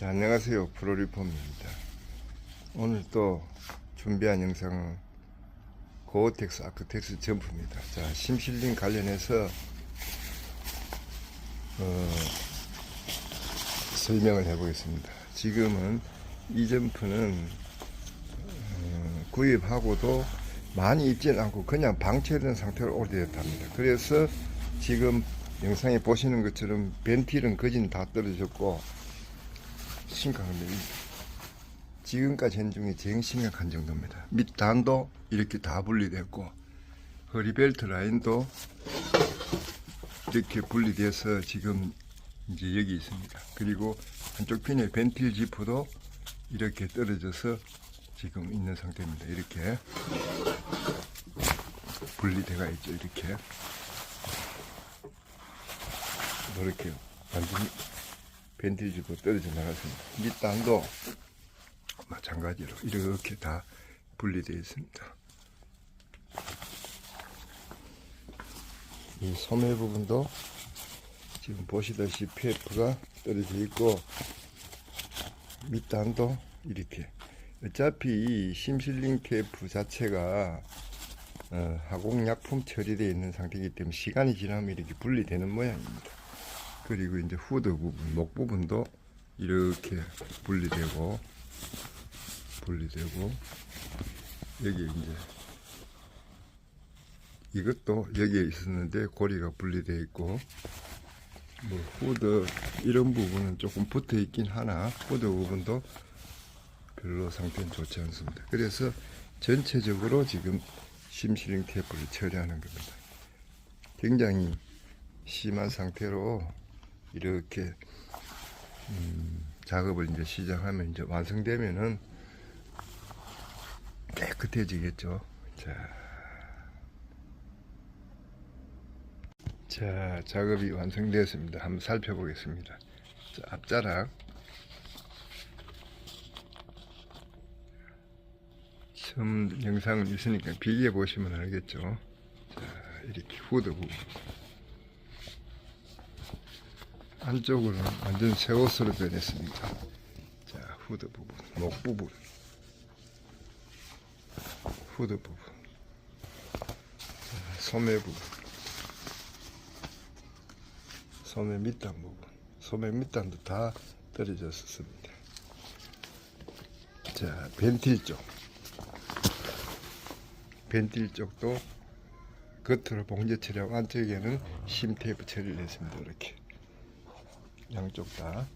자, 안녕하세요. 프로리폼입니다. 오늘 또 준비한 영상은 고어텍스 아크텍스 점프입니다. 자, 심실링 관련해서 어, 설명을 해 보겠습니다. 지금은 이 점프는 어, 구입하고도 많이 입지는 않고 그냥 방치된 상태로 오래됐답니다. 그래서 지금 영상에 보시는 것처럼 벤틸은 거진 다 떨어졌고 심각합니다. 지금까지 현 중에 제일 심각한 정도입니다. 밑 단도 이렇게 다 분리됐고 허리벨트 라인도 이렇게 분리돼서 지금 이제 여기 있습니다. 그리고 한쪽 핀의 벤틸 지프도 이렇게 떨어져서 지금 있는 상태입니다. 이렇게 분리돼가 있죠. 이렇게 이렇게 완전히 지프 떨어져 나갔습니다. 밑단도 마찬가지로 이렇게 다 분리되어 있습니다. 이 소매 부분도 지금 보시다시피 PF가 떨어져 있고 밑단도 이렇게 어차피 이 심실링 테이프 자체가 어, 화공약품 처리되어 있는 상태이기 때문에 시간이 지나면 이렇게 분리되는 모양입니다. 그리고 이제 후드 부분, 목 부분도 이렇게 분리되고 분리되고 여기 이제 이것도 여기에 있었는데 고리가 분리되어 있고 뭐 후드 이런 부분은 조금 붙어 있긴 하나 후드 부분도 별로 상태는 좋지 않습니다. 그래서 전체적으로 지금 심실링 테이프를 처리하는 겁니다. 굉장히 심한 상태로 이렇게 음, 작업을 이제 시작하면 이제 완성되면은 깨끗해지겠죠. 자, 자 작업이 완성되었습니다. 한번 살펴보겠습니다. 자, 앞자락 처음 영상을 있으니까 비교해 보시면 알겠죠. 자, 이렇게 후드 부분. 안쪽으로는 완전 새 옷으로 변했습니다. 자, 후드 부분, 목 부분, 후드 부분, 자, 소매 부분, 소매 밑단 부분, 소매 밑단도 다 떨어졌었습니다. 자, 벤틸 쪽, 벤틸 쪽도 겉으로 봉제 처리하고 안쪽에는 심 테이프 처리를 했습니다. 이렇게. 양쪽 다.